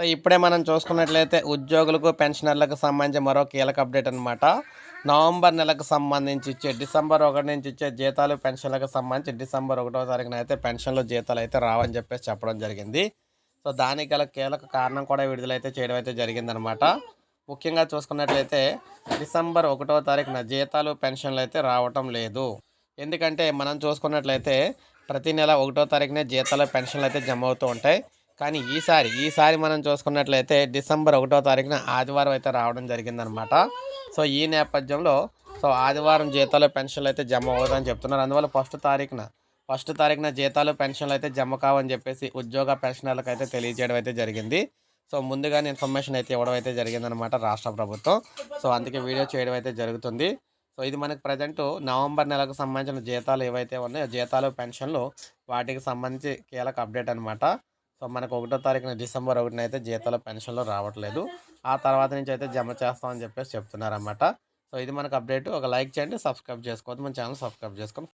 So ఇప్పుడే మనం చూసుకున్నట్లయితే ఉద్యోగులకు పెన్షనర్లకు సంబంధించి మరో కీలక అప్డేట్ అనమాట నవంబర్ నెలకు సంబంధించి ఇచ్చే డిసెంబర్ ఒకటి నుంచి ఇచ్చే జీతాలు పెన్షన్లకు సంబంధించి డిసెంబర్ ఒకటో తారీఖున అయితే పెన్షన్లు జీతాలు అయితే రావని చెప్పేసి చెప్పడం జరిగింది. సో దానికి గల కీలక కారణం కూడా విడుదలైతే చేయడం అయితే జరిగిందనమాట ముఖ్యంగా చూసుకున్నట్లయితే డిసెంబర్ ఒకటో తారీఖున జీతాలు పెన్షన్లు అయితే రావటం లేదు. ఎందుకంటే మనం చూసుకున్నట్లయితే ప్రతి నెల ఒకటో తారీఖునే జీతాలు పెన్షన్లు అయితే జమ అవుతూ ఉంటాయి. కానీ ఈసారి ఈసారి మనం చూసుకున్నట్లయితే డిసెంబర్ ఒకటో తారీఖున ఆదివారం అయితే రావడం జరిగిందనమాట. సో ఈ నేపథ్యంలో సో ఆదివారం జీతాలు పెన్షన్లు అయితే జమ అవుతుందని చెప్తున్నారు. అందువల్ల ఫస్ట్ తారీఖున ఫస్ట్ తారీఖున జీతాలు పెన్షన్లు అయితే జమ కావని చెప్పేసి ఉద్యోగ పెన్షనర్లకు అయితే తెలియజేయడం అయితే జరిగింది. సో ముందుగానే ఇన్ఫర్మేషన్ అయితే ఇవ్వడం అయితే జరిగిందనమాట రాష్ట్ర ప్రభుత్వం. సో అందుకే వీడియో చేయడం అయితే జరుగుతుంది. సో ఇది మనకి ప్రజెంట్ నవంబర్ నెలకు సంబంధించిన జీతాలు ఏవైతే ఉన్నాయో జీతాలు పెన్షన్లు వాటికి సంబంధించి కీలక అప్డేట్ అనమాట. సో మనకు ఒకటో తారీఖున డిసెంబర్ ఒకటిన అయితే జీతాలు పెన్షన్లు రావట్లేదు. ఆ తర్వాత నుంచి అయితే జమ చేస్తామని చెప్పేసి చెప్తున్నారన్నమాట. సో ఇది మనకు అప్డేట్. ఒక లైక్ చేయండి సబ్స్క్రైబ్ చేసుకోవద్దు. మన ఛానల్ సబ్స్క్రైబ్ చేసుకోండి.